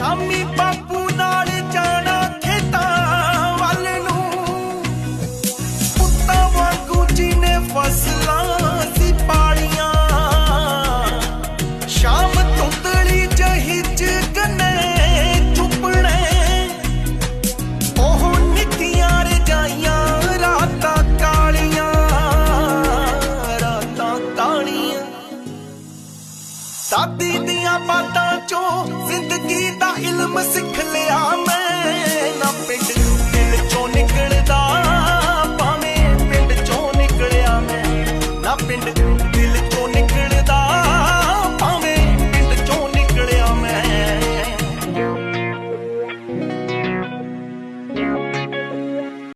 ਸ਼ਾਮੀ ਬਾਪੂ ਨਾਲ ਜਾਣਾ ਖੇਤਾਂ ਵੱਲ ਨੂੰ। ਪੁੱਤਾਂ ਵਾਂਗੂ ਜਿਹਨੇ ਫਸਲਾਂ ਸੀ ਪਾਲੀਆਂ। ਸ਼ਾਮ ਧੁੰਦਲੀ ਜਹੀ ਚ ਗਨੇ ਚੁੱਪਣੇ। ਉਹ ਨਿੱਕੀਆਂ ਰਜਾਈਆਂ ਰਾਤਾਂ ਕਾਲੀਆਂ ਰਾਤਾਂ ਕਾਲੀਆਂ। ਦਾਦੀ ਦੀਆਂ ਬਾਤਾਂ ਚੋਂ ਜ਼ਿੰਦਗੀ ਦਾ ਇਲਮ ਸਿੱਖ ਲਿਆ ਮੈਂ। ਨਾ ਪਿੰਡ ਦਿਲ ਚੋਂ ਨਿਕਲਦਾ, ਭਾਵੇਂ ਪਿੰਡ ਚੋਂ ਨਿਕਲਿਆ ਮੈਂ। ਨਾ ਪਿੰਡ